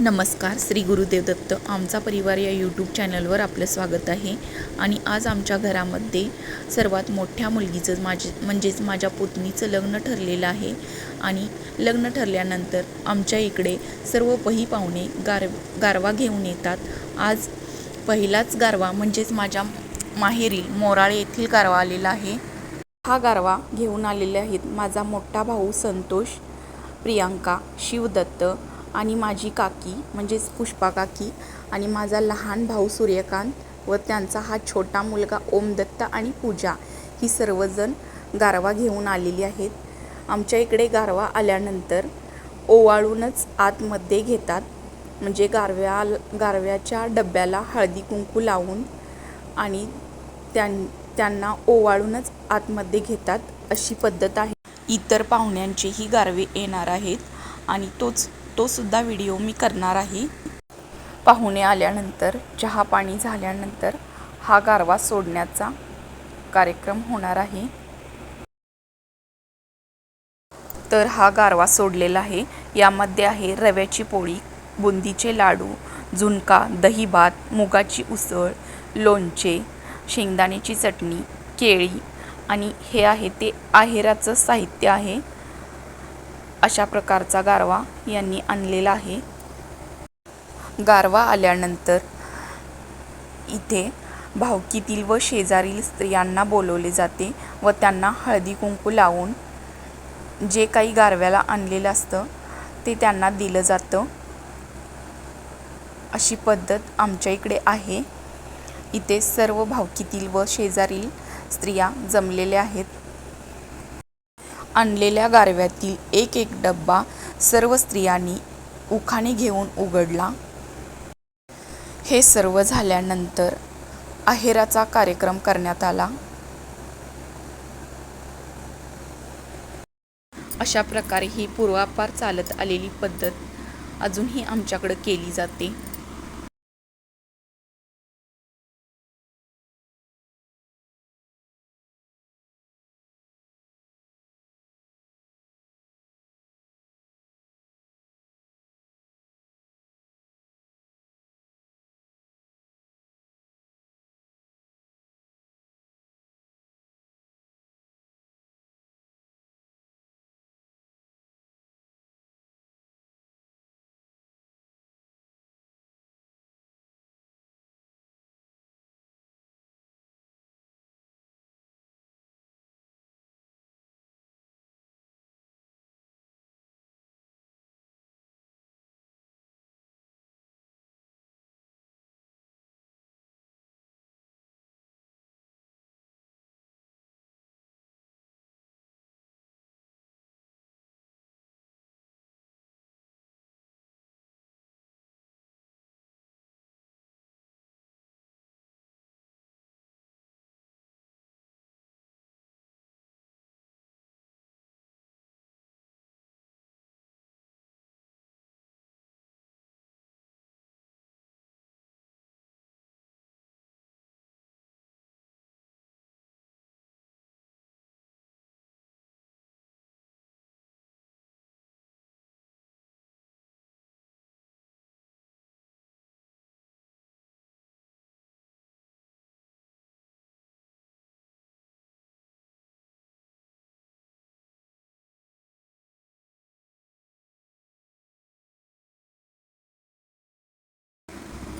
नमस्कार श्री गुरुदेव दत्त. आमचा परिवार या यूट्यूब चॅनलवर आपलं स्वागत आहे. आणि आज आमच्या घरामध्ये सर्वात मोठ्या मुलगीचं माझे म्हणजेच माझ्या पुतणीचं लग्न ठरलेलं आहे. आणि लग्न ठरल्यानंतर आमच्या इकडे सर्व पही पाहुणे गार गारवा घेऊन येतात. आज पहिलाच गारवा म्हणजेच माझ्या माहेरील मोराळे येथील गारवा आलेला आहे. हा गारवा घेऊन आलेले आहेत माझा मोठा भाऊ संतोष प्रियांका शिवदत्त आणि माझी काकी म्हणजेच पुष्पा काकी आणि माझा लहान भाऊ सूर्यकांत व त्यांचा हा छोटा मुलगा ओमदत्त आणि पूजा ही सर्वजण गारवा घेऊन आलेली आहेत. आमच्या इकडे गारवा आल्यानंतर ओवाळूनच आतमध्ये घेतात. म्हणजे गारव्या गारव्याच्या डब्याला हळदी कुंकू लावून आणि त्यां त्यांना ओवाळूनच आतमध्ये घेतात अशी पद्धत आहे. इतर पाहुण्यांचेही गारवे येणार आहेत आणि तोच तोसुद्धा व्हिडिओ मी करणार आहे. पाहुणे आल्यानंतर चहा पाणी झाल्यानंतर हा गारवा सोडण्याचा कार्यक्रम होणार आहे. तर हा गारवा सोडलेला आहे. यामध्ये आहे रव्याची पोळी बुंदीचे लाडू झुणका दहीभात मुगाची उसळ लोणचे शेंगदाण्याची चटणी केळी आणि हे आहे ते आहेराचं साहित्य आहे. अशा प्रकारचा गारवा यांनी आणलेला आहे. गारवा आल्यानंतर इथे भावकीतील व शेजारील स्त्रियांना बोलवले जाते व त्यांना हळदी कुंकू लावून जे काही गारव्याला आणलेलं असतं ते त्यांना दिलं जातं. अशी पद्धत आमच्या इकडे आहे. इथे सर्व भावकीतील व शेजारील स्त्रिया जमलेल्या आहेत. आणलेल्या गारव्यातील एक एक डब्बा सर्व स्त्रियांनी उखाणी घेऊन उघडला. हे सर्व झाल्यानंतर अहेराचा कार्यक्रम करण्यात आला. अशा प्रकारे ही पूर्वापार चालत आलेली पद्धत अजूनही आमच्याकडं केली जाते.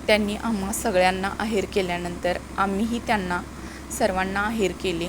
त्यांनी आम्हा सगळ्यांना आहेर केल्यानंतर आम्हीही त्यांना सर्वांना आहेर केले.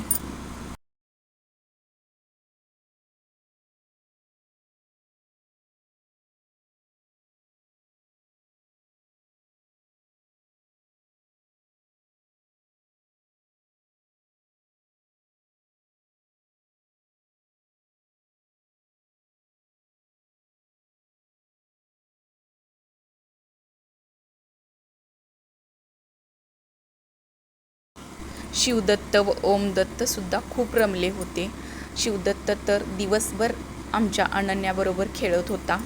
शिवदत्त व ओमदत्तसुद्धा खूप रमले होते. शिवदत्त तर दिवसभर आमच्या अनन्याबरोबर खेळत होता.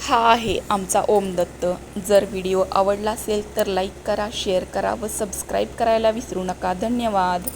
हा आहे आमचा ओमदत्त जर व्हिडिओ आवडला असेल तर लाईक करा शेअर करा व सबस्क्राईब करायला विसरू नका. धन्यवाद.